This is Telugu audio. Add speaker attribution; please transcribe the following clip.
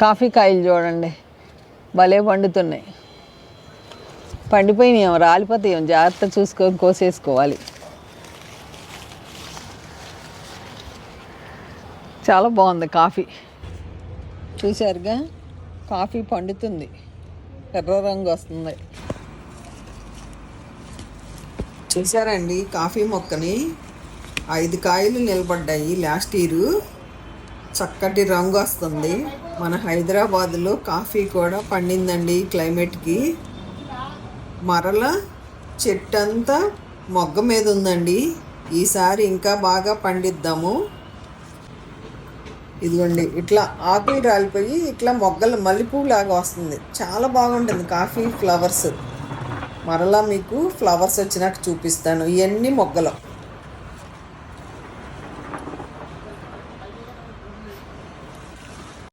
Speaker 1: కాఫీ కాయలు చూడండి. భలే పండుతున్నాయి. పండిపోయినాయి రాలిపోతాయి జాగ్రత్త చూసుకొని కోసేసుకోవాలి. చాలా బాగుంది కాఫీ. చూశారుగా? కాఫీ పండుతుంది. ఎర్ర రంగు వస్తుంది. చూసారండి కాఫీ మొక్కని ఐదు కాయలు నిలబడ్డాయి లాస్ట్ ఇయర్. చక్కటి రంగు వస్తుంది. మన హైదరాబాద్లో కాఫీ కూడా పండిందండి క్లైమేట్కి. మరల చెట్టు అంతా మొగ్గ మీద ఉందండి. ఈసారి ఇంకా బాగా పండిద్దాము. ఇదిగోండి ఇట్లా ఆకులు రాలిపోయి ఇట్లా మొగ్గలు మల్లెపూలాగా వస్తుంది. చాలా బాగుంటుంది కాఫీ ఫ్లవర్స్. మరలా మీకు ఫ్లవర్స్ వచ్చినాక చూపిస్తాను. ఇవన్నీ మొగ్గలు.